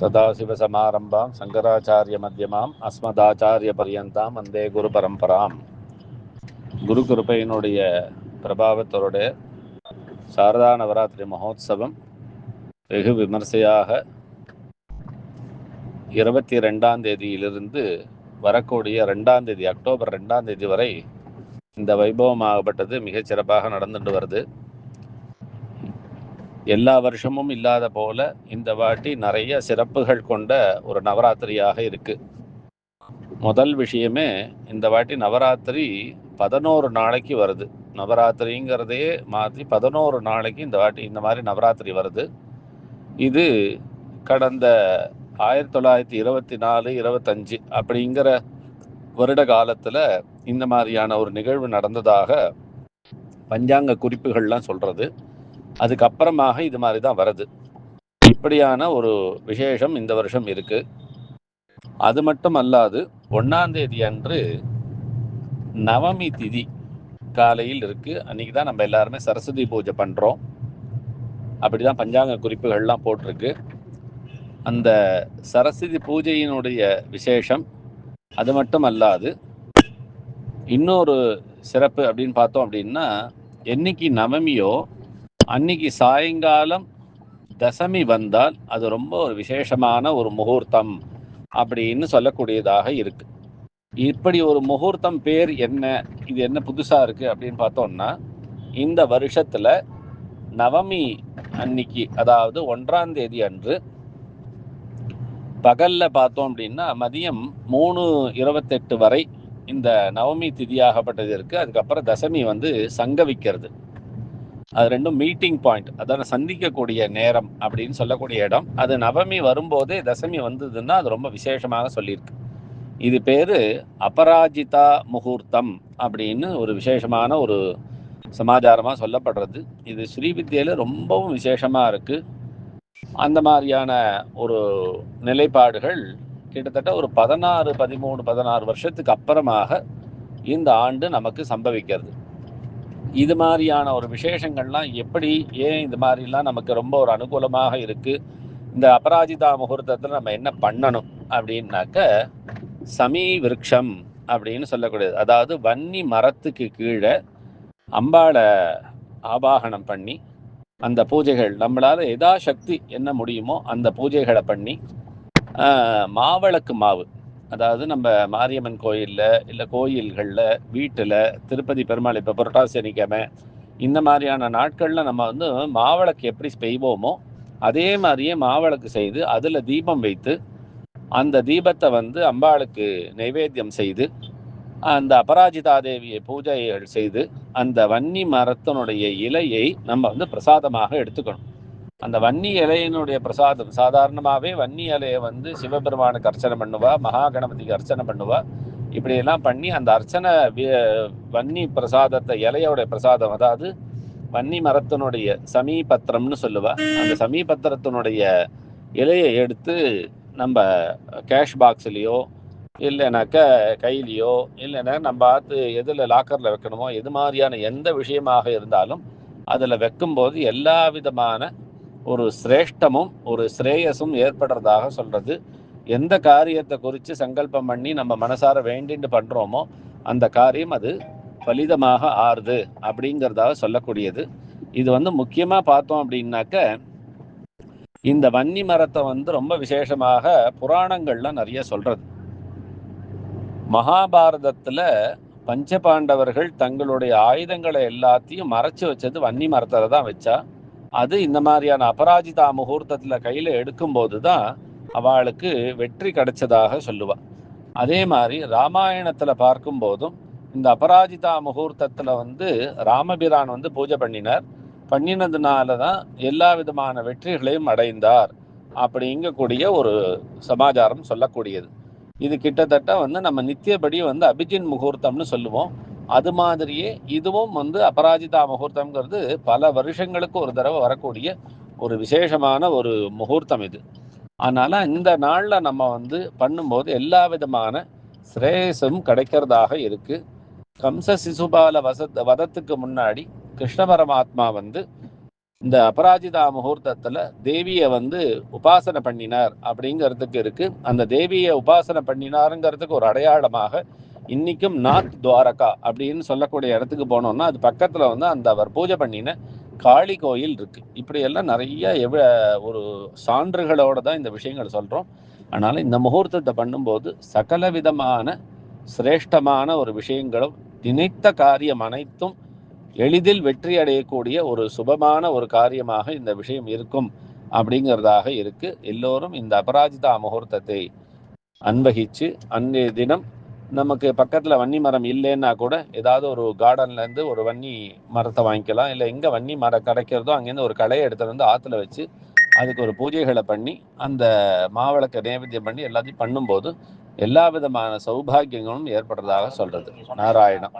சதாசிவசமாரம்பாம் சங்கராச்சாரிய மத்தியமாம் அஸ்மதாச்சாரிய பரியந்தாம் வந்தே குரு பரம்பராம் குரு கிருப்பையினுடைய பிரபாவத்தோட சாரதா நவராத்திரி மகோத்சவம் வெகு விமர்சையாக இருபத்தி ரெண்டாம் தேதியிலிருந்து வரக்கூடிய ரெண்டாம் தேதி அக்டோபர் ரெண்டாம் தேதி வரை இந்த வைபவமாகப்பட்டது மிகச்சிறப்பாக நடந்துட்டு வருது. எல்லா வருஷமும் இல்லாத போல இந்த வாட்டி நிறைய சிறப்புகள் கொண்ட ஒரு நவராத்திரியாக இருக்கு. முதல் விஷயமே இந்த வாட்டி நவராத்திரி பதினோரு நாளைக்கு வருது. நவராத்திரிங்கிறதே மாற்றி பதினோரு நாளைக்கு இந்த வாட்டி இந்த மாதிரி நவராத்திரி வருது. இது கடந்த ஆயிரத்தி தொள்ளாயிரத்தி இருபத்தி நாலு இருபத்தஞ்சு அப்படிங்கிற வருட காலத்தில் இந்த மாதிரியான ஒரு நிகழ்வு நடந்ததாக பஞ்சாங்க குறிப்புகள்லாம் சொல்கிறது அதுக்கப்புறமாக இது மாதிரி தான் வருது இப்படியான ஒரு விசேஷம் இந்த வருஷம் இருக்கு. அது மட்டும் அல்லாது ஒன்னாம் தேதி அன்று நவமி திதி காலையில் இருக்கு. அன்னைக்கு தான் நம்ம எல்லாருமே சரஸ்வதி பூஜை பண்றோம். அப்படிதான் பஞ்சாங்க குறிப்புகள்லாம் போட்டிருக்கு. அந்த சரஸ்வதி பூஜையினுடைய விசேஷம் அது மட்டும் அல்லாது இன்னொரு சிறப்பு அப்படின்னு பார்த்தோம் அப்படின்னா என்னைக்கு நவமியோ அன்னைக்கு சாயங்காலம் தசமி வந்தால் அது ரொம்ப ஒரு விசேஷமான ஒரு முகூர்த்தம் அப்படின்னு சொல்லக்கூடியதாக இருக்கு. இப்படி ஒரு முகூர்த்தம் பேர் என்ன? இது என்ன புதுசாக இருக்கு அப்படின்னு பார்த்தோம்னா இந்த வருஷத்துல நவமி அன்னைக்கு அதாவது ஒன்றாம் தேதி அன்று பகல்ல பார்த்தோம் அப்படின்னா மதியம் மூணு இருபத்தெட்டு வரை இந்த நவமி திதியாகப்பட்டது இருக்கு. அதுக்கப்புறம் தசமி வந்து சங்கவிக்கிறது அது ரெண்டும் மீட்டிங் பாயிண்ட் அதாவது சந்திக்கக்கூடிய நேரம் அப்படின்னு சொல்லக்கூடிய இடம். அது நவமி வரும்போதே தசமி வந்ததுன்னா அது ரொம்ப விசேஷமாக சொல்லியிருக்கு. இது பேரு அபராஜிதா முகூர்த்தம் அப்படின்னு ஒரு விசேஷமான ஒரு சமாச்சாரமாக சொல்லப்படுறது. இது ஸ்ரீவித்யில ரொம்பவும் விசேஷமாக இருக்கு. அந்த மாதிரியான ஒரு நிலைப்பாடுகள் கிட்டத்தட்ட ஒரு பதினாறு பதிமூணு பதினாறு வருஷத்துக்கு அப்புறமாக இந்த ஆண்டு நமக்கு சம்பவிக்கிறது. இது மாதிரியான ஒரு விசேஷங்கள்லாம் எப்படி ஏன் இது மாதிரிலாம் நமக்கு ரொம்ப ஒரு அனுகூலமாக இருக்கு? இந்த அபராஜிதா முகூர்த்தத்தில் நம்ம என்ன பண்ணணும் அப்படின்னாக்க சமீ விருட்சம் அப்படின்னு சொல்லக்கூடியது. அதாவது வன்னி மரத்துக்கு கீழே அம்பாளை ஆபாகனம் பண்ணி அந்த பூஜைகள் நம்மளால எதாசக்தி என்ன முடியுமோ அந்த பூஜைகளை பண்ணி மாவிளக்கு மாவு அதாவது நம்ம மாரியம்மன் கோயிலில் இல்லை கோயில்களில் வீட்டில் திருப்பதி பெருமாள் இப்போ புரட்டாசி சனிக்கிழமை இந்த மாதிரியான நாட்களில் நம்ம வந்து மாவிளக்கு எப்படி செய்வோமோ அதே மாதிரியே மாவிளக்கு செய்து அதில் தீபம் வைத்து அந்த தீபத்தை வந்து அம்பாளுக்கு நைவேத்தியம் செய்து அந்த அபராஜிதா தேவியை பூஜைகள் செய்து அந்த வன்னி மரத்தினுடைய இலையை நம்ம வந்து பிரசாதமாக எடுத்துக்கணும். அந்த வன்னி இலையினுடைய பிரசாதம் சாதாரணமாகவே வன்னி இலையை வந்து சிவபெருமானுக்கு அர்ச்சனை பண்ணுவா மகா கணபதிக்கு அர்ச்சனை பண்ணுவா. இப்படியெல்லாம் பண்ணி அந்த அர்ச்சனை வன்னி பிரசாதத்தை இலையோட பிரசாதம் அதாவது வன்னி மரத்தினுடைய சமீபத்திரம்னு சொல்லுவா. அந்த சமீபத்திரத்தினுடைய இலையை எடுத்து நம்ம கேஷ் பாக்ஸ்லேயோ இல்லைனாக்க கையிலையோ இல்லைன்னா நம்ம பார்த்து எதில் லாக்கரில் வைக்கணுமோ எது மாதிரியான எந்த விஷயமாக இருந்தாலும் அதில் வைக்கும்போது எல்லா விதமான ஒரு சிரேஷ்டமும் ஒரு ஸ்ரேயஸும் ஏற்படுறதாக சொல்றது. எந்த காரியத்தை குறித்து சங்கல்பம் பண்ணி நம்ம மனசார வேண்டின்னு பண்றோமோ அந்த காரியம் அது பலிதமாக ஆறுது அப்படிங்கிறதாக சொல்லக்கூடியது. இது வந்து முக்கியமா பார்த்தோம் அப்படின்னாக்க இந்த வன்னி மரத்தை வந்து ரொம்ப விசேஷமாக புராணங்கள்லாம் நிறைய சொல்றது. மகாபாரதத்துல பஞ்சபாண்டவர்கள் தங்களுடைய ஆயுதங்களை எல்லாத்தையும் மறைச்சு வச்சது வன்னி மரத்தில் தான் வச்சா அது இந்த மாதிரியான அபராஜிதா முகூர்த்தத்தில் கையில் எடுக்கும்போது தான் அவளுக்கு வெற்றி கிடைச்சதாக சொல்லுவாள் அதே மாதிரி ராமாயணத்தில் பார்க்கும்போதும் இந்த அபராஜிதா முகூர்த்தத்தில் வந்து ராமபிரான் வந்து பூஜை பண்ணினார். பண்ணினதுனால தான் எல்லா விதமான வெற்றிகளையும் அடைந்தார் அப்படிங்கக்கூடிய ஒரு சமாச்சாரம் சொல்லக்கூடியது. இது கிட்டத்தட்ட வந்து நம்ம நித்தியபடி வந்து அபிஜின் முகூர்த்தம்னு சொல்லுவோம். அது மாதிரியே இதுவும் வந்து அபராஜிதா முகூர்த்தம்ங்கிறது பல வருஷங்களுக்கு ஒரு தடவை வரக்கூடிய ஒரு விசேஷமான ஒரு முகூர்த்தம் இது. அதனால் இந்த நாளில் நம்ம வந்து பண்ணும்போது எல்லா விதமான சிரேயசும் கிடைக்கிறதாக இருக்குது கம்ச சிசுபால வசத் வதத்துக்கு முன்னாடி கிருஷ்ண பரமாத்மா வந்து இந்த அபராஜிதா முகூர்த்தத்தில் தேவியை வந்து உபாசனை பண்ணினார் அப்படிங்கிறதுக்கு இருக்குது அந்த தேவியை உபாசனை பண்ணினாருங்கிறதுக்கு ஒரு அடையாளமாக இன்னைக்கும் நார்த் துவாரகா அப்படின்னு சொல்லக்கூடிய இடத்துக்கு போனோம்னா அது பக்கத்தில் வந்து அந்த அவர் பூஜை பண்ணின காளி கோயில் இருக்கு. இப்படியெல்லாம் நிறைய எவ ஒரு சான்றுகளோடு தான் இந்த விஷயங்கள் சொல்கிறோம் அதனால் இந்த முகூர்த்தத்தை பண்ணும்போது சகல விதமான சிரேஷ்டமான ஒரு விஷயங்களும் நினைத்த காரியம் அனைத்தும் எளிதில் வெற்றி அடையக்கூடிய ஒரு சுபமான ஒரு காரியமாக இந்த விஷயம் இருக்கும் அப்படிங்கிறதாக இருக்கு. எல்லோரும் இந்த அபராஜிதா முகூர்த்தத்தை அன்பகிச்சு அன்றைய தினம் நமக்கு பக்கத்தில் வன்னி மரம் இல்லைன்னா கூட ஏதாவது ஒரு கார்டன்லேருந்து ஒரு வன்னி மரத்தை வாங்கிக்கலாம். இல்லை எங்கே வன்னி மரம் கிடைக்கிறதோ அங்கேருந்து ஒரு களையை எடுத்துட்டு வந்து ஆற்றுல வச்சு அதுக்கு ஒரு பூஜைகளை பண்ணி அந்த மாவிளக்க நேவேத்தியம் பண்ணி எல்லாத்தையும் பண்ணும்போது எல்லா விதமான சௌபாகியங்களும் ஏற்படுறதாக சொல்கிறது நாராயணம்.